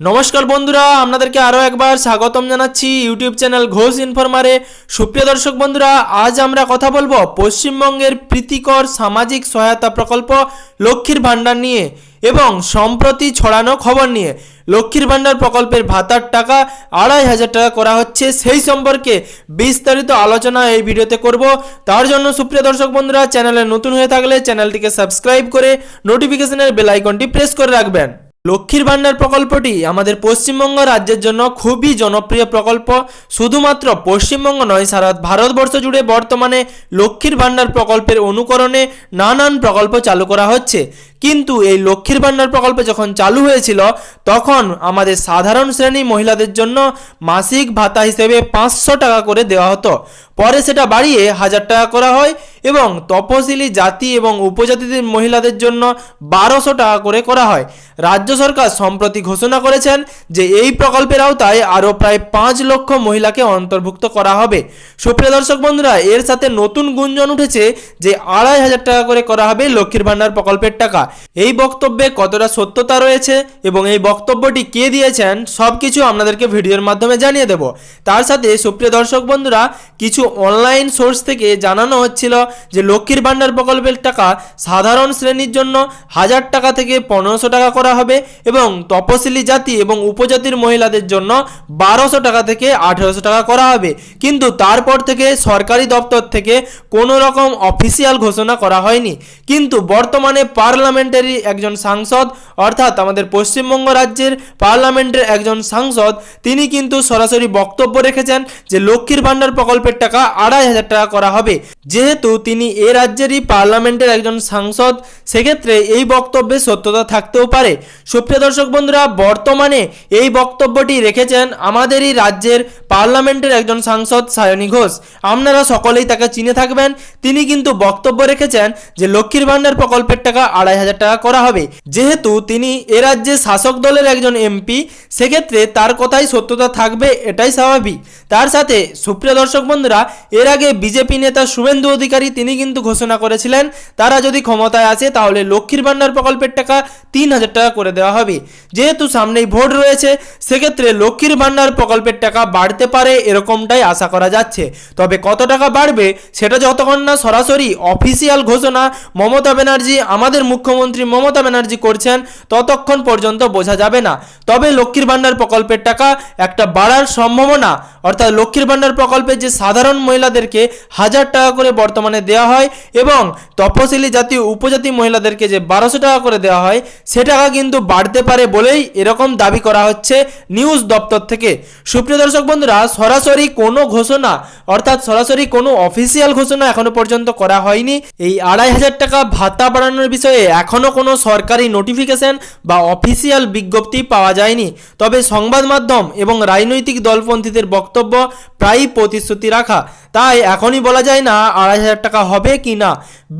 নমস্কার বন্ধুরা, আপনাদেরকে আরও একবার স্বাগতম জানাচ্ছি ইউটিউব চ্যানেল ঘোষ ইনফরমারে। সুপ্রিয় দর্শক বন্ধুরা, আজ আমরা কথা বলব পশ্চিমবঙ্গের প্রীতিকর সামাজিক সহায়তা প্রকল্প লক্ষ্মীর ভাণ্ডার নিয়ে এবং সম্প্রতি ছড়ানো খবর নিয়ে। লক্ষ্মীর ভাণ্ডার প্রকল্পের ভাতার টাকা আড়াই হাজার টাকা করা হচ্ছে, সেই সম্পর্কে বিস্তারিত আলোচনা এই ভিডিওতে করব। তার জন্য সুপ্রিয় দর্শক বন্ধুরা, চ্যানেলে নতুন হয়ে থাকলে চ্যানেলটিকে সাবস্ক্রাইব করে নোটিফিকেশনের বেল আইকনটি প্রেস করে রাখবেন। লক্ষ্মীর ভাণ্ডার প্রকল্পটি আমাদের পশ্চিমবঙ্গ রাজ্যের জন্য খুবই জনপ্রিয় প্রকল্প। শুধুমাত্র পশ্চিমবঙ্গ নয়, সারা ভারতবর্ষ জুড়ে বর্তমানে লক্ষ্মীর ভাণ্ডার প্রকল্পের অনুকরণে নানান প্রকল্প চালু করা হচ্ছে। কিন্তু এই লক্ষ্মীর ভাণ্ডার প্রকল্প যখন চালু হয়েছিল, তখন আমাদের সাধারণ শ্রেণি মহিলাদের জন্য মাসিক ভাতা হিসেবে পাঁচশো টাকা করে দেওয়া হতো। পরে সেটা বাড়িয়ে হাজার টাকা করা হয়। এবং তপশিলি জাতি এবং উপজাতিদের মহিলাদের জন্য বারোশো টাকা করে করা হয়। রাজ্য সরকার সম্প্রতি ঘোষণা করেছেন যে এই প্রকল্পের আওতায় আরও প্রায় পাঁচ লক্ষ মহিলাকে অন্তর্ভুক্ত করা হবে। সুপ্রিয় দর্শক বন্ধুরা, এর সাথে নতুন গুঞ্জন উঠেছে যে আড়াই হাজার টাকা করে করা হবে লক্ষ্মীর ভাণ্ডার প্রকল্পের টাকা। এই বক্তব্যে কতটা সত্যতা রয়েছে এবং এই বক্তব্যটি কে দিয়েছেন সব কিছু আপনাদেরকে ভিডিওর মাধ্যমে জানিয়ে দেব। তার সাথে সুপ্রিয় দর্শক বন্ধুরা, কিছু অনলাইন সোর্স থেকে জানানো হচ্ছিল যে লক্ষ্মীর ভাণ্ডার প্রকল্পের টাকা সাধারণ শ্রেণির জন্য হাজার টাকা থেকে পনেরোশো টাকা করা হবে এবং তপশিলি জাতি এবং উপজাতির মহিলাদের জন্য বারোশো টাকা থেকে আঠেরোশো টাকা করা হবে। কিন্তু তারপর থেকে সরকারি দপ্তর থেকে কোনো রকম অফিসিয়াল ঘোষণা করা হয়নি। কিন্তু বর্তমানে পার্লামেন্টারি একজন সাংসদ, অর্থাৎ আমাদের পশ্চিমবঙ্গ রাজ্যের পার্লামেন্টের একজন সাংসদ, তিনি কিন্তু সরাসরি বক্তব্য রেখেছেন যে লক্ষ্মীর ভাণ্ডার প্রকল্পের টাকা আড়াই হাজার টাকা করা হবে। যেহেতু তিনি এ রাজ্যেরই পার্লামেন্টের একজন সাংসদ, সেক্ষেত্রে এই বক্তব্যে সত্যতা থাকতেও পারে। সুপ্রিয় দর্শক বন্ধুরা, বর্তমানে এই বক্তব্যটি রেখেছেন আমাদেরই রাজ্যের পার্লামেন্টের একজন সাংসদ সায়নী ঘোষ। আপনারা সকলেই তাকে চিনে থাকবেন। তিনি কিন্তু বক্তব্য রেখেছেন যে লক্ষ্মীর ভাণ্ডার প্রকল্পের টাকা আড়াই হাজার টাকা করা হবে। যেহেতু তিনি এ রাজ্যে শাসক দলের একজন এমপি, সেক্ষেত্রে তার কথাই সত্যতা থাকবে এটাই স্বাভাবিক। তার সাথে, সুপ্রিয় দর্শক বন্ধুরা, এর আগে বিজেপি নেতা শুভেন্দু অধিকারী তিনি কিন্তু ঘোষণা করেছিলেন, তারা যদি ক্ষমতায় আসে তাহলে লক্ষ্মীর ভাণ্ডার প্রকল্পের টাকা তিন হাজার টাকা করে দেওয়া হবে। যেহেতু সামনেই ভোট রয়েছে, সেক্ষেত্রে লক্ষ্মীর ভাণ্ডার প্রকল্পের টাকা বাড়তে পারে এরকমটাই আশা করা যাচ্ছে। তবে কত টাকা বাড়বে সেটা যতক্ষণ না সরাসরি অফিসিয়াল ঘোষণা মমতা ব্যানার্জি, আমাদের মুখ্যমন্ত্রী মমতা ব্যানার্জি করছেন, ততক্ষণ পর্যন্ত বোঝা যাবে না। তবে লক্ষ্মীর ভাণ্ডার প্রকল্পের টাকা একটা বাড়ার সম্ভাবনা, অর্থাৎ লক্ষ্মীর ভাণ্ডার প্রকল্পে যে সাধারণ মহিলাদেরকে হাজার টাকা করে বর্তমানে দেওয়া হয় এবং তপশিলি জাতীয় উপজাতি মহিলাদেরকে যে বারোশো টাকা করে দেওয়া হয়, সে টাকা কিন্তু বাড়তে পারে বলেই এরকম দাবি করা হচ্ছে নিউজ দপ্তর থেকে। সুপ্রিয় দর্শক বন্ধুরা, সরাসরি কোনো ঘোষণা, অর্থাৎ সরাসরি কোনো অফিসিয়াল ঘোষণা এখনও পর্যন্ত করা হয়নি। এই আড়াই হাজার টাকা ভাতা বাড়ানোর বিষয়ে এখনও কোনো সরকারি নোটিফিকেশন বা অফিসিয়াল বিজ্ঞপ্তি পাওয়া যায়নি। তবে সংবাদ মাধ্যম এবং রাজনৈতিক দলপন্থীদের বক্তব্য প্রায়ই প্রতিশ্রুতি রাখা। তাই এখনই বলা যায় না, আড়াই হাজার টাকা হবে কি না?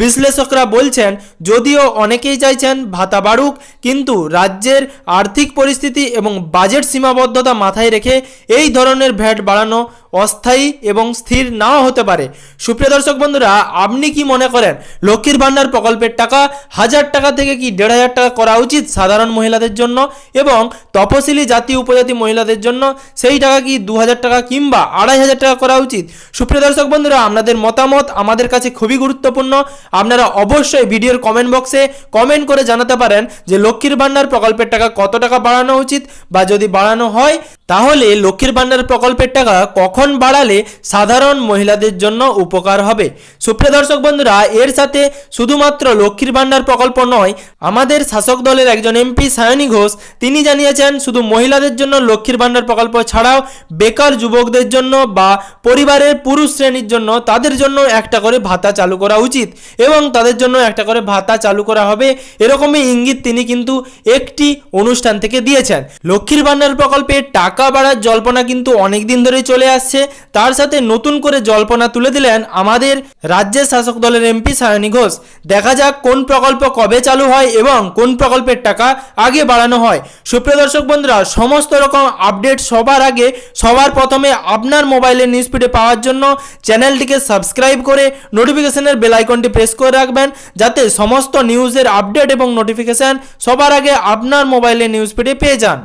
বিশ্লেষকরা বলছেন, যদিও অনেকেই চাইছেন ভাতা বাড়ুক, কিন্তু রাজ্যের আর্থিক পরিস্থিতি এবং বাজেট সীমাবদ্ধতা মাথায় রেখে এই ধরনের ভ্যাট বাড়ানো অস্থায়ী এবং স্থির নাও হতে পারে। সুপ্রিয় দর্শক বন্ধুরা, আপনি কি মনে করেন, লক্ষ্মীর ভাণ্ডার প্রকল্পের টাকা হাজার টাকা থেকে কি দেড় হাজার টাকা করা উচিত সাধারণ মহিলাদের জন্য এবং তপশিলি জাতি, উপজাতি মহিলাদের জন্য সেই টাকা কি দু হাজার টাকা কিংবা আড়াই হাজার টাকা করা উচিত? সুপ্রিয় দর্শক বন্ধুরা, আপনাদের মতামত আমাদের কাছে খুবই গুরুত্বপূর্ণ। আপনারা অবশ্যই ভিডিওর কমেন্ট বক্সে কমেন্ট করে জানাতে পারেন যে লক্ষ্মীর ভাণ্ডার প্রকল্পের টাকা কত টাকা বাড়ানো উচিত বা যদি বাড়ানো হয়, তাহলে লক্ষ্মীর ভাণ্ডার প্রকল্পের টাকা কখন বাড়ালে সাধারণ মহিলাদের জন্য উপকার হবে? সুপ্রিয় দর্শক বন্ধুরা, এর সাথে শুধুমাত্র লক্ষ্মীর ভাণ্ডার প্রকল্প নয়, আমাদের শাসক দলের একজন এমপি সায়নী ঘোষ, তিনি জানিয়েছেন শুধু মহিলাদের জন্য লক্ষ্মীর ভাণ্ডার প্রকল্প ছাড়াও বেকার যুবকদের জন্য বা পরিবারের পুরুষ শ্রেণির জন্য তাদের জন্য একটা করে ভাতা চালু করা উচিত। এবং তাদের জন্য একটা করে ভাতা চালু করা হবে। এরকমই ইঙ্গিত তিনি কিন্তু একটি অনুষ্ঠান থেকে দিয়েছেন। লক্ষ্মীর ভাণ্ডার প্রকল্পে টাকা বাড়ার জল্পনা কিন্তু অনেক দিন ধরেই চলে আসছে। তার সাথে নতুন করে জল্পনা তুলে দিলেন আমাদের রাজ্যের শাসক দলের এমপি সায়নী ঘোষ। দেখা যাক কোন প্রকল্প কবে চালু হয় এবং কোন প্রকল্পের টাকা আগে বাড়ানো হয়। সুপ্রিয় দর্শক বন্ধুরা, সমস্ত রকম আপডেট সবার আগে, সবার প্রথমে আপনার মোবাইলের নিউজ ফিডে পাওয়ার জন্য চ্যানেলটিকে সাবস্ক্রাইব করে নোটিফিকেশনের বেল আইকনটি প্রেস করে রাখবেন যাতে সমস্ত নিউজের আপডেট এবং নোটিফিকেশন সবার আগে আপনার মোবাইলে নিউজ ফিডে পেয়ে যান।